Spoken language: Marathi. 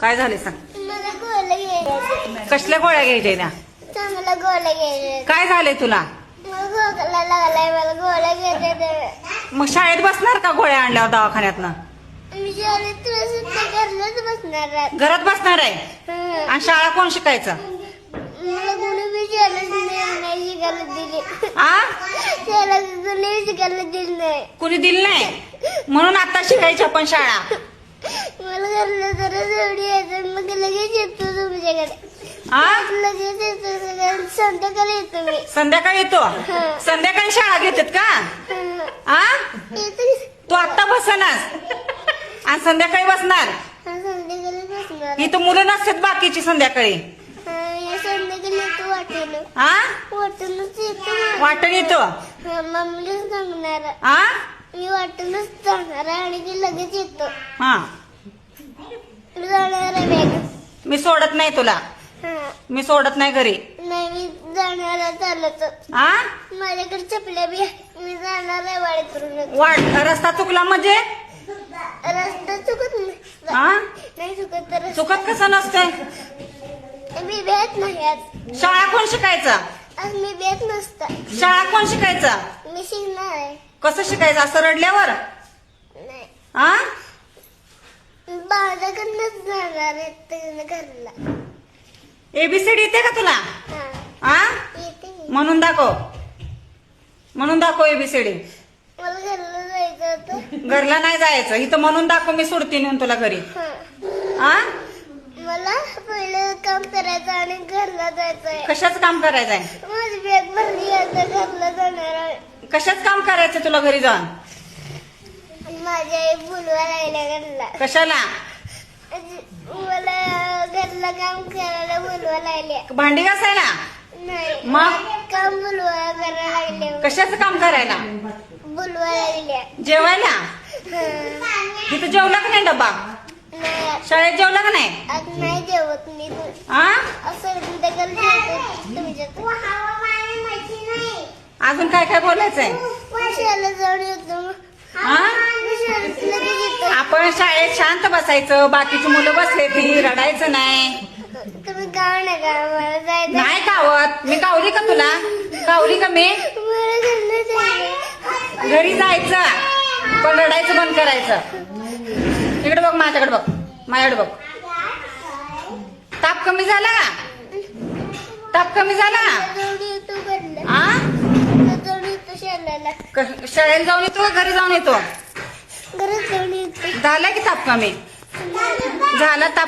काय झाले सांग. मला गोळ्या घ्यायचे कसल्या गोळ्या घ्यायच्या त्या? चांगला गोळ्या घ्यायचे काय झाले तुला? मला खोकला लागलाय मला गोळ्या घ्यायचे मग शाळेत बसणार का गोळ्या आणल्यावर दवाखान्यातनं? मी शाळेत तुला सुद्धा घरलाच बसणार आहे. घरात बसणार आहे? हं. आणि शाळा कोण शिकायचं? मला कोणी बी शाळेत नाही नाही शिकायला दिली. आ? शाळेत कोणी शिकायला दिली नाही. कुणी दिली नाही? म्हणून आता शिकायची आपण शाळा. मला घरला जरा एवढी यायचं मग लगेच येतो तुमच्याकडे. आ? लगेच येतो संध्याकाळी येतो मी. संध्याकाळी येतो? संध्याकाळी शाळा घेतात का? हं. आ? येतो. तू आत्ता बसनास? आणि संध्याकाळी बसणार? हं, संध्याकाळी बसणार. इथं मुलं नसतात बाकीची संध्याकाळी. हं, या संध्याकाळी येतो वाटेल आ? वाटूनच येतो. वाटण येतो? मम्मीला सांगणार. आ? मी वाटूनच जाणार आहे आणि की लगेच येतो. हा. मी जाणार आहे मी सोडत नाही तुला. हा. मी सोडत नाही घरी. नाही मी जाणार आहे आ? माझ्याकडे चपल्या बी. मी जाणार आहे वाडे करून वाट रस्ता चुकला म्हणजे? रस्ता चुकत नाही. नाही चुकत तर चुकत कसं नसतंय? मी भेट नाही आज. शाळा कोण शिकायचं? आज मी भेट नसता. शाळा कोण शिकायचं? मी शिकणार आहे. कसं शिकायचं? असं रडल्यावर? आ? जाणार आहे घरला. एबीसीडी येते का तुला? हा. आ? येते मी. म्हणून दाखव. म्हणून दाखव एबीसीडी मला घरला जायचं होतं. घरला नाही जायचं. इथं म्हणून दाखव मी सोडते नेऊन तुला घरी. हा. आ? मला पहिलं काम करायचं आणि घरला जायचंय. कशाच काम करायचंय? माझी बॅग भरली आता घरला जाणार आहे. कशाच काम करायचं तुला घरी जाऊन? माझ्या आई बोलवा लागल्या घरला. कशाला? मला घरला काम करायला बोलवा लागल्या भांडी घासायला? नाही. मग? काम बोलवा करायला लागल्या कशाचं काम करायला? बोलवा लागल्या जेवायला? हं. तिथं जेवला का नाही डब्बा? नाही. शाळेत जेवला का नाही? आज नाही जेवत मी. आ? असं जेवतो तुमच्यात. अजून काय काय बोलायचंय? आपण शाळेत शांत बसायचं बाकीची मुलं बसले ती रडायचं नाही. तुम्ही गाव जायचं. नाही कावत मी कावली का तुला? कावली का मी? घरी जायचं पण रडायचं बंद करायचं. इकडे बघ माझ्याकडे बघ. माझ्याकडे बघ. ताप कमी झाला? ताप कमी झाला जाऊन येतो घरला आ जाऊन येतो शाळेला क- शाळेला जाऊन येतो का घरी जाऊन येतो? घरात जाऊन येतो. झाला की ताप कमी झाला ताप